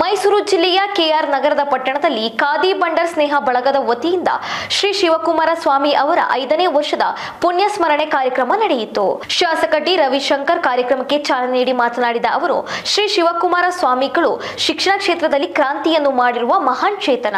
ಮೈಸೂರು ಜಿಲ್ಲೆಯ ಕೆಆರ್ ನಗರದ ಪಟ್ಟಣದಲ್ಲಿ ಖಾದಿ ಬಂಡರ್ ಸ್ನೇಹ ಬಳಗದ ವತಿಯಿಂದ ಶ್ರೀ ಶಿವಕುಮಾರ ಸ್ವಾಮಿ ಅವರ ಐದನೇ ವರ್ಷದ ಪುಣ್ಯ ಸ್ಮರಣೆ ಕಾರ್ಯಕ್ರಮ ನಡೆಯಿತು. ಶಾಸಕ ಡಿ ರವಿಶಂಕರ್ ಕಾರ್ಯಕ್ರಮಕ್ಕೆ ಚಾಲನೆ ನೀಡಿ ಮಾತನಾಡಿದ ಅವರು, ಶ್ರೀ ಶಿವಕುಮಾರ ಸ್ವಾಮಿಗಳು ಶಿಕ್ಷಣ ಕ್ಷೇತ್ರದಲ್ಲಿ ಕ್ರಾಂತಿಯನ್ನು ಮಾಡಿರುವ ಮಹಾನ್ ಚೇತನ.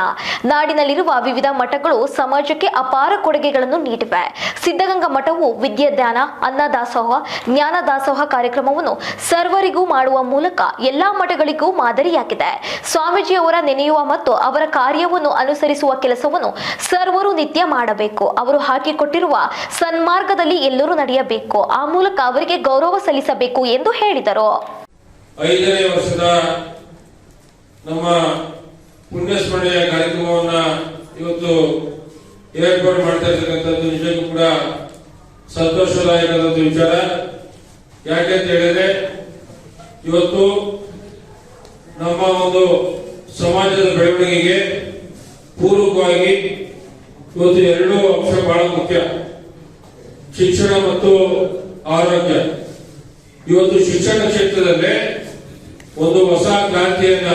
ನಾಡಿನಲ್ಲಿರುವ ವಿವಿಧ ಮಠಗಳು ಸಮಾಜಕ್ಕೆ ಅಪಾರ ಕೊಡುಗೆಗಳನ್ನು ನೀಡಿವೆ. ಸಿದ್ಧಗಂಗಾ ಮಠವು ವಿದ್ಯಾದಾನ ಅನ್ನದಾಸೋಹ ಜ್ಞಾನ ದಾಸೋಹ ಕಾರ್ಯಕ್ರಮವನ್ನು ಸರ್ವರಿಗೂ ಮಾಡುವ ಮೂಲಕ ಎಲ್ಲಾ ಮಠಗಳಿಗೂ ಮಾದರಿಯಾಗಿದೆ. ಸ್ವಾಮೀಜಿಯವರ ನೆನೆಯುವ ಮತ್ತು ಅವರ ಕಾರ್ಯವನ್ನು ಅನುಸರಿಸುವ ಕೆಲಸವನ್ನು ಸರ್ವರು ನಿತ್ಯ ಮಾಡಬೇಕು. ಅವರು ಹಾಕಿಕೊಟ್ಟಿರುವ ಸನ್ಮಾರ್ಗದಲ್ಲಿ ಎಲ್ಲರೂ ನಡೆಯಬೇಕು. ಆ ಮೂಲಕ ಅವರಿಗೆ ಗೌರವ ಸಲ್ಲಿಸಬೇಕು ಎಂದು ಹೇಳಿದರು. ಐದನೇ ವರ್ಷದ ನಮ್ಮ ಪುಣ್ಯಸ್ಮರಣೆಯ ಕಾರ್ಯಕ್ರಮವನ್ನ ಇವತ್ತು ಏರ್ಪಾಡು ಮಾಡ್ತಾ ಇರ್ತಕ್ಕಂಥದ್ದು ನಿಜಕ್ಕೂ ಕೂಡ ಸಂತೋಷದಾಯಕ ವಿಚಾರ. ಯಾಕೆ ಅಂತ ಹೇಳಿದ್ರೆ, ಇವತ್ತು ನಮ್ಮ ಒಂದು ಸಮಾಜದ ಬೆಳವಣಿಗೆಗೆ ಪೂರಕವಾಗಿ ಇವತ್ತು ಎರಡು ಅಂಶ ಬಹಳ ಮುಖ್ಯ. ಶಿಕ್ಷಣ ಮತ್ತು ಆರೋಗ್ಯ. ಇವತ್ತು ಶಿಕ್ಷಣ ಕ್ಷೇತ್ರದಲ್ಲಿ ಒಂದು ಹೊಸ ಕ್ರಾಂತಿಯನ್ನ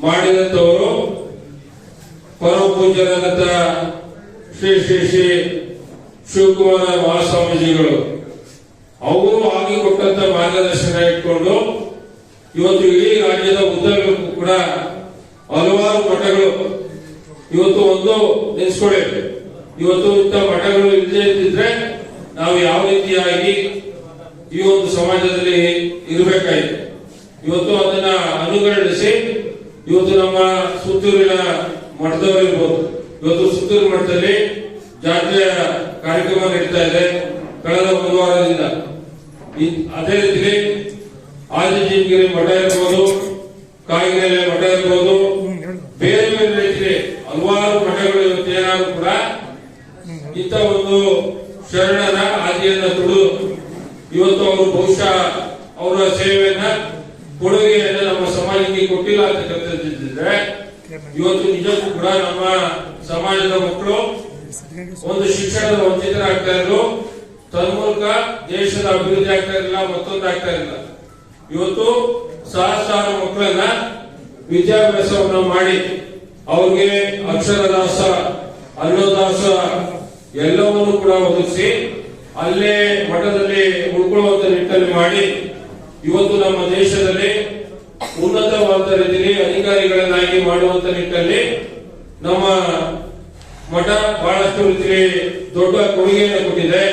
ಮಾಡಿದಂಥವರು ಪರಮ ಪೂಜ್ಯರಾದಂತ ಶ್ರೀ ಶ್ರೀ ಶ್ರೀ ಶಿವಕುಮಾರ ಮಹಾಸ್ವಾಮೀಜಿಗಳು. ಅವರು ಆಗಿ ಕೊಟ್ಟಂತ ಮಾರ್ಗದರ್ಶನ ಇಟ್ಕೊಂಡು ಇವತ್ತು ಇಡೀ ರಾಜ್ಯದ ಉದ್ದಗಲಕ್ಕೂ ಕೂಡ ಹಲವಾರು ಮಠಗಳು ಇವತ್ತು ಒಂದು ನೆನೆಸ್ಕೊಳ್ಳಿ ಇವತ್ತು ಇಂಥ ಮಠಗಳು ಇಲ್ಲದೆ ಇದ್ದಿದ್ರೆ ನಾವು ಯಾವ ರೀತಿಯಾಗಿ ಈ ಒಂದು ಸಮಾಜದಲ್ಲಿ ಇರಬೇಕಾಯಿತು. ಇವತ್ತು ಅದನ್ನ ಅನುಗಣಿಸಿ ಇವತ್ತು ನಮ್ಮ ಸುತ್ತೂರಿನ ಮಠದವರಿರ್ಬೋದು ಇವತ್ತು ಸುತ್ತೂರು ಮಠದಲ್ಲಿ ಜಾತ್ರೆಯ ಕಾರ್ಯಕ್ರಮ ನಡೀತಾ ಇದೆ. ಕಳೆದ ಒಂದು ವಾರದಿಂದ. ಅದೇ ರೀತಿ ಆದಿಜಿಗಿರಿ ಮಠ ಇರ್ಬೋದು ಕಾಯಿಗೆರೆ ಮಠ ಇರ್ಬೋದು ಬೇರೆ ಬೇರೆ ರೀತಿಯಲ್ಲಿ ಹಲವಾರು ಮಠಗಳು ಇವತ್ತು ಕೂಡ ಇಂಥ ಒಂದು ಶರಣರ ಆದಿಯನ್ನ ತುಳಿದು ಇವತ್ತು ಅವರು ಬಹುಶಃ ಅವರ ಸೇವೆಯನ್ನ ಕೊಡುಗೆಯನ್ನ ನಮ್ಮ ಸಮಾಜಕ್ಕೆ ಕೊಟ್ಟಿಲ್ಲ ಅಂತ ಅಂತಕ್ಕಂಥದ್ದಿದ್ರೆ ಇವತ್ತು ನಿಜಕ್ಕೂ ಕೂಡ ನಮ್ಮ ಸಮಾಜದ ಮಕ್ಕಳು ಒಂದು ಶಿಕ್ಷಣದ ವಂಚಿತರಾಗ್ತಾ ಇದ್ರು ತನ್ಮೂಲಕ ದೇಶದ ಅಭಿವೃದ್ಧಿ ಆಗ್ತಾ ಇರಲಿಲ್ಲ ಮತ್ತೊಂದು ಆಗ್ತಾ ಇರಲಿಲ್ಲ. ಇವತ್ತು ಸಹಸ್ರಾರು ಮಕ್ಕಳನ್ನ ವಿದ್ಯಾಭ್ಯಾಸವನ್ನ ಮಾಡಿ ಅವ್ರಿಗೆ ಅಕ್ಷರದಾಸ, ಅನ್ನದಾಸ ಎಲ್ಲವನ್ನೂ ಕೂಡ ಒದಗಿಸಿ ಅಲ್ಲೇ ಮಠದಲ್ಲಿ ಉಳ್ಕೊಳ್ಳುವಂತ ನಿಟ್ಟಲ್ಲಿ ಮಾಡಿ ಇವತ್ತು ನಮ್ಮ ದೇಶದಲ್ಲಿ ಉನ್ನತವಾದ ರೀತಿಯಲ್ಲಿ ಅಧಿಕಾರಿಗಳನ್ನಾಗಿ ಮಾಡುವಂತ ನಿಟ್ಟಲ್ಲಿ ನಮ್ಮ ಮಠ ಬಹಳಷ್ಟು ರೀತಿಯಲ್ಲಿ ದೊಡ್ಡ ಕೊಡುಗೆಯನ್ನು ಕೊಟ್ಟಿದೆ.